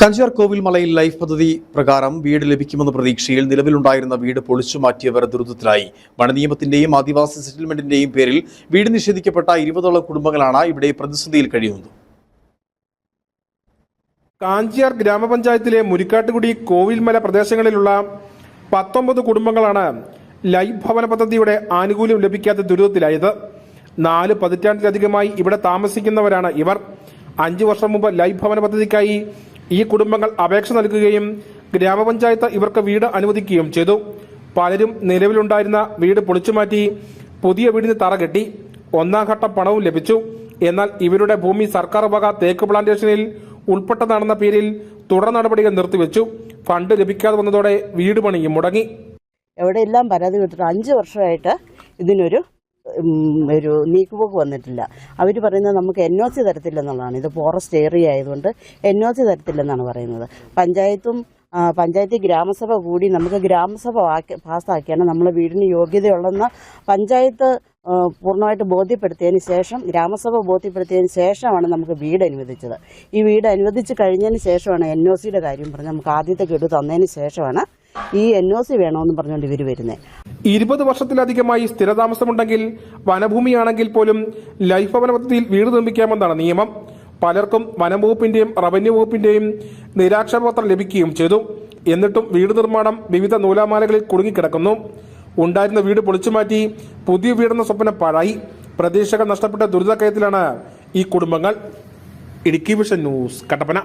കഞ്ചാർ കോവിൽ മലയിൽ ലൈഫ് പദ്ധതി പ്രകാരം വീട് ലഭിക്കുമെന്ന പ്രതീക്ഷയിൽ നിലവിലുണ്ടായിരുന്ന വീട് പൊളിച്ചു മാറ്റിയവർ ദുരിതത്തിലായി. വനനിയമത്തിന്റെയും ആദിവാസി സെറ്റിൽമെന്റിന്റെയും പേരിൽ വീട് നിഷേധിക്കപ്പെട്ട ഇരുപതോളം കുടുംബങ്ങളാണ് ഇവിടെ പ്രതിസന്ധിയിൽ കഴിയുന്നത്. കാഞ്ചിയാർ ഗ്രാമപഞ്ചായത്തിലെ മുരിക്കാട്ടുകുടി കോവിൽമല പ്രദേശങ്ങളിലുള്ള പത്തൊമ്പത് കുടുംബങ്ങളാണ് ലൈഫ് ഭവന പദ്ധതിയുടെ ആനുകൂല്യം ലഭിക്കാത്ത ദുരിതത്തിലായത്. നാല് പതിറ്റാണ്ടിലധികമായി ഇവിടെ താമസിക്കുന്നവരാണ് ഇവർ. അഞ്ചു വർഷം മുമ്പ് ലൈഫ് ഭവന പദ്ധതിക്കായി ഈ കുടുംബങ്ങൾ അപേക്ഷ നൽകുകയും ഗ്രാമപഞ്ചായത്ത് ഇവർക്ക് വീട് അനുവദിക്കുകയും ചെയ്തു. പലരും നിലവിലുണ്ടായിരുന്ന വീട് പൊളിച്ചുമാറ്റി പുതിയ വീടിന് തറ കെട്ടി ഒന്നാം ഘട്ട പണവും ലഭിച്ചു. എന്നാൽ ഇവരുടെ ഭൂമി സർക്കാർ വക തേക്ക് പ്ലാന്റേഷനിൽ ഉൾപ്പെട്ടതാണെന്ന പേരിൽ തുടർ നടപടികൾ നിർത്തിവെച്ചു. ഫണ്ട് ലഭിക്കാതെ വന്നതോടെ വീട് പണിയും മുടങ്ങി. എവിടെയെല്ലാം പരാതി കൊടുത്തിട്ട് അഞ്ച് വർഷമായിട്ട് ഇതിനൊരു ഒരു നീക്കുപോക്ക് വന്നിട്ടില്ല. അവർ പറയുന്നത് നമുക്ക് എൻ ഒ സി തരത്തില്ലെന്നുള്ളതാണ്. ഇത് ഫോറസ്റ്റ് ഏരിയ ആയതുകൊണ്ട് എൻ ഒ സി തരത്തില്ലെന്നാണ് പറയുന്നത്. പഞ്ചായത്തും പഞ്ചായത്ത് ഗ്രാമസഭ കൂടി നമുക്ക് ഗ്രാമസഭ ആക്കി പാസ്സാക്കിയാണ് നമ്മൾ വീടിന് യോഗ്യതയുള്ളതെന്ന് പഞ്ചായത്ത് പൂർണമായിട്ട് ബോധ്യപ്പെടുത്തിയതിന് ശേഷം ഗ്രാമസഭ ബോധ്യപ്പെടുത്തിയതിന് ശേഷമാണ് നമുക്ക് വീട് അനുവദിച്ചത്. ഈ വീട് അനുവദിച്ച് കഴിഞ്ഞതിന് ശേഷമാണ് എൻ ഒ സിയുടെ കാര്യം പറഞ്ഞ് നമുക്ക് ആദ്യത്തെ ഗഡു തന്നതിന് ശേഷമാണ് ഈ എൻ ഒ സി വേണമെന്ന് പറഞ്ഞുകൊണ്ട് ഇവർ വരുന്നത്. ഇരുപത് വർഷത്തിലധികമായി സ്ഥിരതാമസമുണ്ടെങ്കിൽ വനഭൂമിയാണെങ്കിൽ പോലും ലൈഫ് ഭവന പദ്ധതിയിൽ വീട് നിർമ്മിക്കാമെന്നാണ് നിയമം. പലർക്കും വനം വകുപ്പിന്റെയും റവന്യൂ വകുപ്പിന്റെയും നിരാക്ഷരപത്രം ലഭിക്കുകയും ചെയ്തു. എന്നിട്ടും വീട് നിർമ്മാണം വിവിധ നൂലാമാലകളിൽ കുടുങ്ങിക്കിടക്കുന്നു. ഉണ്ടായിരുന്ന വീട് പൊളിച്ചുമാറ്റി പുതിയ വീടെന്ന സ്വപ്നം പാഴായി. പ്രതീക്ഷകൾ നഷ്ടപ്പെട്ട ദുരിതക്കയത്തിലാണ് ഈ കുടുംബങ്ങൾ. Idukki vision news Kattappana.